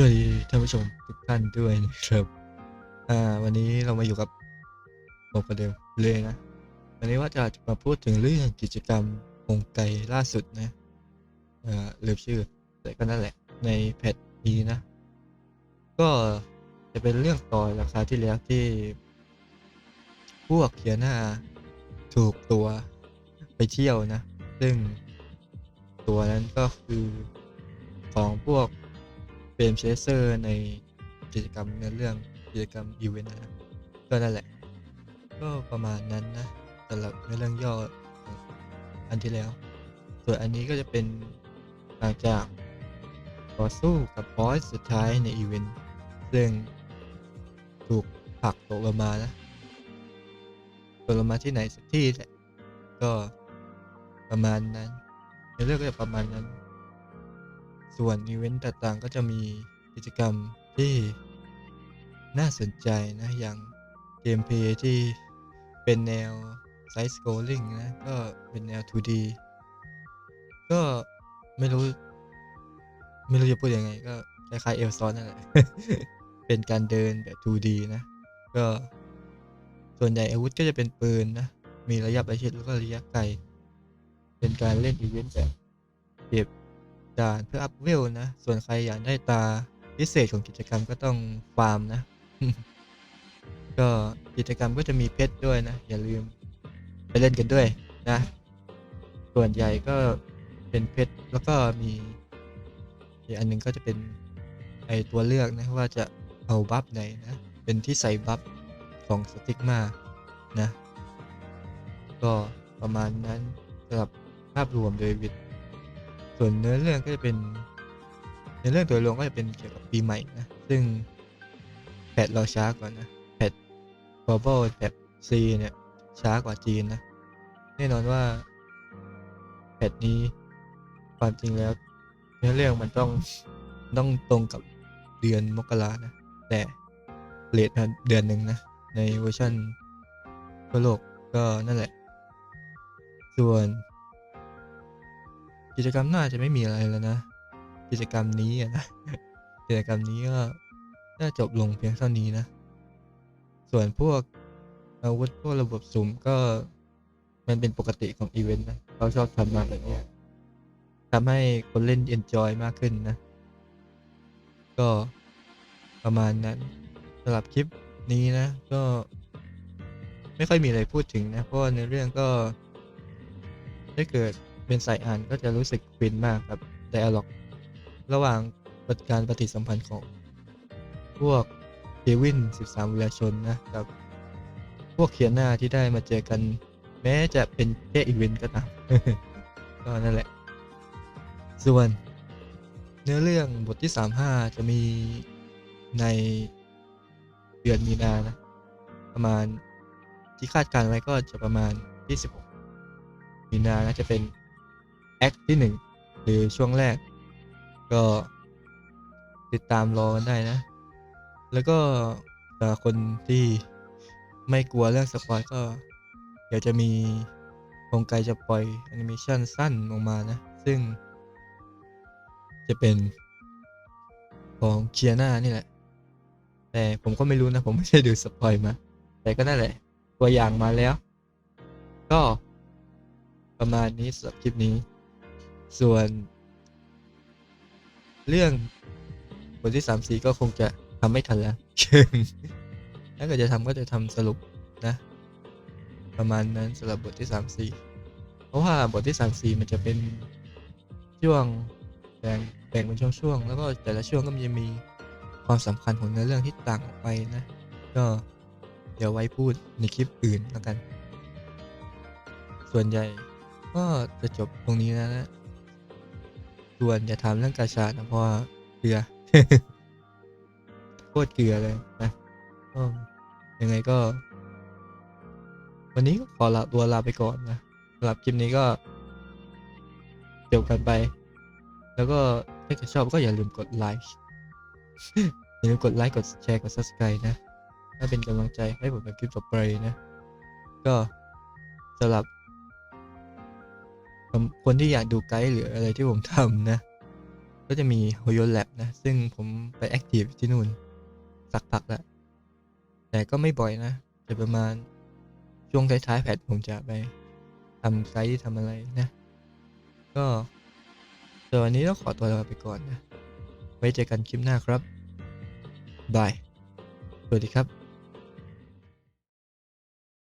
สวัสดีท่านผู้ชมทุกท่านด้วยนะครับ อ่า วันนี้เรามาอยู่กับผมประเดิมเลยนะ วันนี้ว่าจะมาพูดถึงเรื่องกิจกรรมองค์ไกลล่าสุดนะอ่าลืมชื่อ แต่ก็นั่นแหละ ในแพทนี้นะ ก็จะเป็นเรื่องต่อราคราวที่แล้วที่ พวกเขียนหน้าถูกตัวไปเที่ยวนะ ซึ่งตัวนั้นก็คือของพวก เฟรมเชสเซอร์ในกิจกรรมเนื้อเรื่องกิจกรรมอีเวนต์นะก็นั่นแหละ ก็ประมาณนั้นนะสำหรับเนื้อเรื่องย่ออันที่แล้ว ส่วนอันนี้ก็จะเป็นหลังจากต่อสู้กับบอสสุดท้ายในอีเวนต์ซึ่งถูกผักตกลงมานะตกลงมาที่ไหนสักที่แหละก็ประมาณนั้นในเรื่องก็จะประมาณนั้น ส่วนอีเวนต์ต่างๆ ก็จะมีกิจกรรมที่น่าสนใจนะ อย่างเกมเพลย์ที่เป็นแนวไซส์ส c ร l ลิ n งนะ ก็เป็นแนว 2D ก็ไม่รู้ ไม่รู้จะพูดยังไง ก็คล้ายๆเอลซอนนั่นแหละ เป็นการเดินแบบ 2D นะ ก็ส่วนใหญ่อาวุธก็จะเป็นปืนนะ มีระยะประชิดแล้วก็ระยะไกล เป็นการเล่นอีเวนต์แบบเก็บ ด่านเพื่ออัพเวลนะ ส่วนใครอยากได้ตาพิเศษของกิจกรรมก็ต้องฟาร์มนะ ก็กิจกรรมก็จะมีเพชรด้วยนะ อย่าลืมไปเล่นกันด้วยนะ ส่วนใหญ่ก็เป็นเพชรแล้วก็มีอีกอันหนึงก็จะเป็นไอตัวเลือกนะว่าจะเอาบัฟไหนนะ เป็นที่ใส่บัฟของสติกมานะ ก็ประมาณนั้นสำหรับภาพรวมโดยวิด ส่วนเนื้อเรื่องก็จะเป็นในเรื่องโดยรวมก็จะเป็นเกี่ยวกับปีใหม่นะ ซึ่งแพทเราช้ากว่านะแพท global แพท C เนี่ยช้ากว่าจีนนะ แน่นอนว่าแพทนี้ความจริงแล้วเนื้อเรื่องมันต้องต้องตรงกับเดือนมกรานะ แต่เลทเดือนหนึ่งนะ ในเวอร์ชันทั่วโลกก็นั่นแหละ ส่วน กิจกรรมน่าจะไม่มีอะไรแล้วนะ กิจกรรมนี้นะกิจกรรมนี้ก็น่าจบลงเพียงเท่านี้นะ ส่วนพวกอาวุธพวกระบบสุ่มก็มันเป็นปกติของอีเวนต์นะเขาชอบทำมาแบบนี้ทำให้คนเล่น enjoy มากขึ้นนะ ก็ประมาณนั้นสำหรับคลิปนี้นะ ก็ ไม่ค่อยมีอะไรพูดถึงนะ เพราะในเรื่องก็ถ้เกิด เป็นสายอ่านก็จะรู้สึกฟินมากครับไดอะล็อกระหว่างปฏิการปฏิสัมพันธ์ของ พวกเควิน 13 วิลาชนนะกับ พวกเขียนหน้าที่ได้มาเจอกัน แม้จะเป็นแค่อีเวนต์ก็ตาม ก็นั่นแหละ ส่วน เนื้อเรื่องบทที่ 35 จะมีในเดือนมีนานะ ประมาณที่คาดการณ์ไว้ก็จะประมาณ 26 มีนานะจะเป็น แอคที่หนึ่งหรือช่วงแรก ก็ติดตามรอกันได้นะ แล้วก็คนที่ไม่กลัวเรื่องสปอยก็ เดี๋ยวจะมีโครงไกจะปล่อยแอนิเมชันสั้นออกมานะ ซึ่ง จะเป็นของเชียนานี่แหละ แต่ผมก็ไม่รู้นะ ผมไม่ได้ดูสปอยมา แต่ก็นั่นแหละ ตัวอย่างมาแล้ว ก็ประมาณนี้สำหรับคลิปนี้ ส่วน เรื่องบทที่สามสี่ก็คงจะทำไม่ทันแล้วถ้าเกิดจะทำก็จะทำสรุปนะ ประมาณนั้นสำหรับบทที่สามสี่เพราะว่าบทที่สามสี่มันจะเป็นช่วงแบ่งแบ่งเป็นช่วงๆแล้วก็แต่ละช่วงก็จะมีความสำคัญของเนื้อเรื่องที่ต่างออกไปนะ ก็เดี๋ยวไว้พูดในคลิปอื่นแล้วกัน ส่วนใหญ่ก็จะจบตรงนี้แล้วนะ ส่วนอย่าถามเรื่องกาชาดนะเพราะว่าเกลือโคตรเกลือเลยนะยังไงก็ วันนี้ขอลาตัวลาไปก่อนนะสำหรับคลิปนี้ก็จบกันไป แล้วก็ถ้าชอบก็อย่าลืมกดไลค์อย่าลืมกดไลค์กดแชร์กด subscribe นะถ้าเป็นกำลังใจให้ผมทำคลิปต่อไปนะ ก็สำหรับ คนที่อยากดูไกด์หรืออะไรที่ผมทำนะ ก็จะมีโฮโยแลบนะ ซึ่งผมไปแอคทีฟที่นู่น สักพักแล้วแต่ก็ไม่บ่อยนะจะประมาณช่วงท้ายๆแพทผมจะไปทำไซต์ทำอะไรนะ ก็สำหรับวันนี้ต้องขอตัวลาไปก่อนนะ ไว้เจอกันคลิปหน้าครับบาย สวัสดีครับ